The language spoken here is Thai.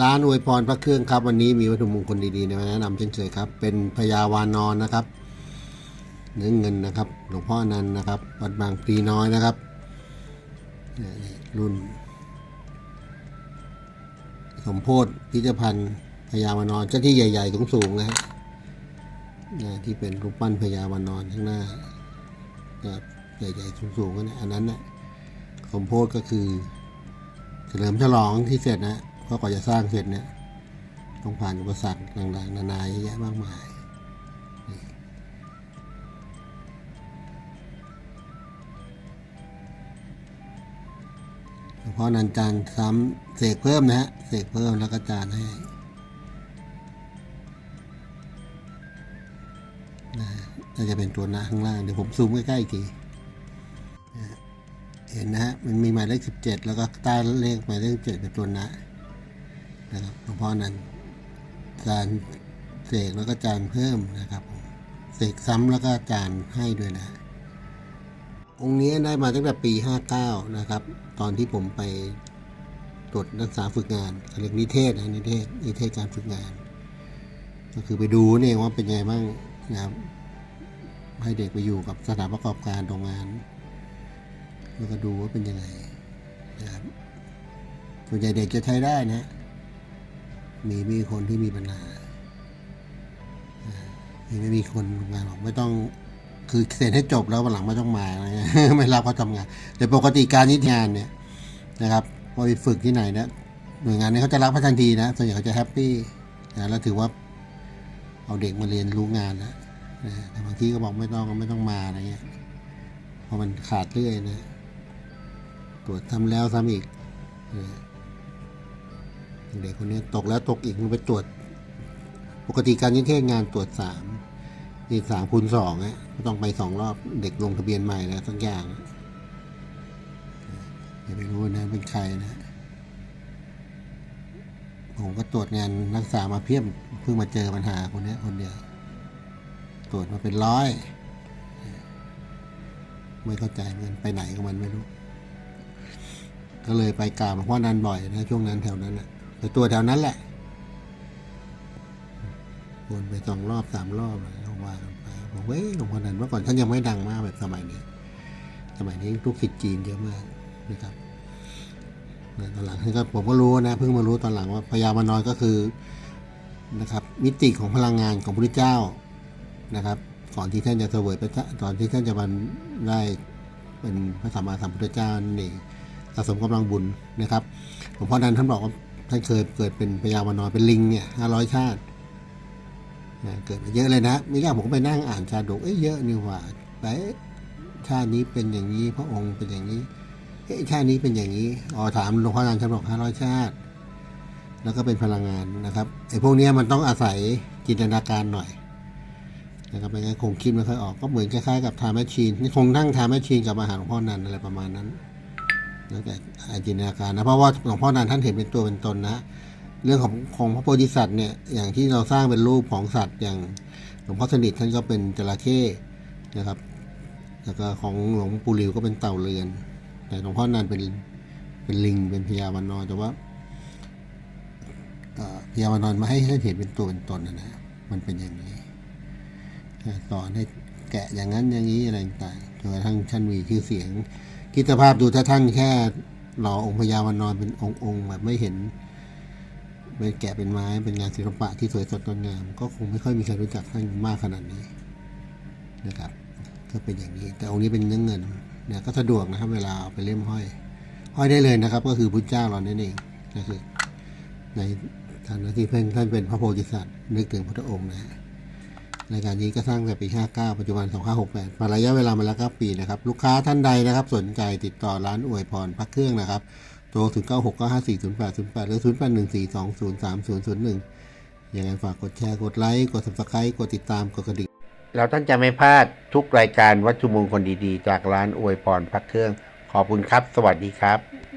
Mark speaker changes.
Speaker 1: ร้านอวยพรพระเครื่องครับ วันนี้มีวัตถุมงคลดีๆมาแนะนำเช่นเคยครับ เป็นพญาวานอนนะครับ เนื้อเงินนะครับ หลวงพ่ออนันต์นะครับ วัดบางพลีน้อยนะครับนี่รุ่น สมโพธิพิพิธภัณฑ์พญาวานอนเจ้าที่ใหญ่ๆสูงๆนะฮะนะที่เป็นรูปปั้นพญาวานอนข้างหน้านะครับใหญ่ๆสูงๆกันอันนั้นนะสมโพธิก็คือเฉลิมฉลองที่เสร็จนะ ราะกว่าจะสร้างเสร็จเนี่ยต้องผ่านอุปสรรคต่างๆนานาเยอะแยะมากมายนี่หลวงพอนันจานซ้ำเสกเพิ่มนะฮะเสกเพิ่มแล้วก็จานให้น่าจะเป็นตัวหน้าข้างล่าง เดี๋ยวผมซูมใกล้ๆอีกทีเห็นนะฮะมันมีหมายเลขสิบเจ็ดแล้วก็ใต้เลขหมายเลขเจ็ดเป็นตัวหน้า นะครับหลวงพ่อนั้นจานเสกแล้วก็จานเพิ่มนะครับผมเสกซ้ำแล้วก็จานให้ด้วยนะ องค์นี้ได้มาตั้งแต่ปี 59 นะครับ ตอนที่ผมไปตรวจนักศึกษาฝึกงานเขาเรียกนิเทศนะนิเทศนิเทศการฝึกงาน ก็คือไปดูเนี่ยว่าเป็นไงบ้างนะครับให้เด็กไปอยู่กับสถานประกอบการโรงงาน แล้วก็ดูว่าเป็นยังไงนะครับส่วนใหญ่เด็กจะใช้ได้นะ มีมีคนที่มีปัญหาอ่ามีไม่มีคนทำงานหรอกไม่ต้องคือเสร็จให้จบแล้ววันหลังไม่ต้องมาอะไรเงี้ยไม่รับเขาทำงานแต่ปกติการนิทงานเนี่ยนะครับพอไปฝึกที่ไหนเนะหน่วยงานนี้เขาจะรับเขาทันทีนะส่วนใหญ่เขาจะแฮปปี้นะแล้วถือว่าเอาเด็กมาเรียนรู้งานแล้วนะแต่บางทีก็บอกไม่ต้องไม่ต้องมาอะไรเงี้ยเพราะมันขาดเรื่อยนะตรวจทำแล้วซ้ำอีกนะ เด็กคนนี้ตกแล้วตกอีกมันไปตรวจ ปกติการนิเทศงานตรวจสามนี่สามคูณสองอะก็ต้องไปสองรอบเด็กลงทะเบียนใหม่แล้วสักอย่างอย่าไปรู้นะเป็นใครนะ ผมก็ตรวจงานรักษามาเพียบเพิ่งมาเจอปัญหาคนนี้คนเดียว ตรวจมาเป็นร้อยไม่เข้าใจเหมือนไปไหนกับมันไม่รู้ ก็เลยไปกราบหลวงพ่อนันบ่อยนะ ช่วงนั้นแถวนั้นแหละ ไปตัวแถวนั้นแหละวนไปสองรอบสามรอบอะไรก็ว่ากันไปบอกเว้ยหลวงพ่อนันเมื่อก่อนท่านยังไม่ดังมากแบบสมัยนี้ สมัยนี้ลูกศิษย์จีนเยอะมากนะครับตอนหลังท่านก็ผมก็รู้นะเพิ่งมารู้ตอนหลังว่าพญามานอยก็คือนะครับมิติของพลังงานของพระพุทธเจ้านะครับ ก่อนที่ท่านจะเสวยพระเจ้าตอนที่ท่านจะบรรได้เป็นพระสัมมาสัมพุทธเจ้านั่นสะสมกำลังบุญนะครับหลวงพ่อนันท่านบอกว่า ท่านเคยเกิดเป็นพญามานอยเป็นลิงเนี่ยห้าร้อยชาตินะเกิดมาเยอะเลยนะมีแรกผมก็ไปนั่งอ่านชาดกเอ้ยเยอะนี่หว่าไปชาตินี้เป็นอย่างนี้พระองค์เป็นอย่างนี้เอ้ยชาตินี้เป็นอย่างนี้อ๋อถามหลวงพ่อนันท่านบอกห้าร้อยชาติ แล้วก็เป็นพลังงานนะครับไอ้พวกเนี้ยมันต้องอาศัยจินตนาการหน่อยนะครับไม่งั้นคงคิดไม่ค่อยออกก็เหมือนคล้ายๆกับทาแมชชีนนี่คงนั่งทาแมชชีนกับอาหารหลวงพ่อนันอะไรประมาณนั้น แล้วแต่จินตนาการนะเพราะว่าหลวงพ่อนันท่านเห็นเป็นตัวเป็นตนนะ เรื่องของของพระโพธิสัตว์เนี่ยอย่างที่เราสร้างเป็นรูปของสัตว์อย่างหลวงพ่อสนิทท่านก็เป็นจระเข้นะครับ แล้วก็ของหลวงปู่หลิวก็เป็นเต่าเรือน แต่หลวงพ่อนันเป็นเป็นลิงเป็นพญาวานอนแต่ว่าพญาวานอนมาให้ให้เห็นเป็นตัวเป็นตนนะนะมันเป็นอย่างนี้สอนให้แกะอย่างนั้นอย่างนี้อะไรต่างจนกระทั่งท่านมีชื่อเสียง คิดสภาพดูถ้าท่านแค่หล่อองค์พญาวานนอนเป็นองค์องค์แบบไม่เห็นเป็นแกะเป็นไม้เป็นงานศิลปะที่สวยสดงดงามก็คงไม่ค่อยมีใครรู้จักท่านมากขนาดนี้นะครับก็เป็นอย่างนี้ แต่องค์นี้เป็นเนื้อเงินเนี่ยก็สะดวกนะครับ เวลาเอาไปเล่มห้อย ห้อยได้เลยนะครับ ก็คือพุทธเจ้าเรานั่นเองก็คือในฐานะที่เพื่อนท่านเป็นพระโพธิสัตว์นึกถึงพระองค์นะฮะ รายการนี้ก็สร้างแต่ปี 59 ปัจจุบัน 2568มาระยะเวลามาแล้ว9ปีนะครับ ลูกค้าท่านใดนะครับ สนใจติดต่อร้านอวยพรพักเครื่องนะครับ โทร0 9 6 9 5 4 0 8 0 8 หรือ 0 8 1 4 2 0 3 0 0 1 ยังไงฝากกดแชร์ กดไลค์ กด subscribe กดติดตาม กดกระดิ่ง
Speaker 2: แล้วท่านจะไม่พลาดทุกรายการวัตถุมงคลดีๆ จากร้านอวยพรพระเครื่อง ขอบคุณครับ สวัสดีครับ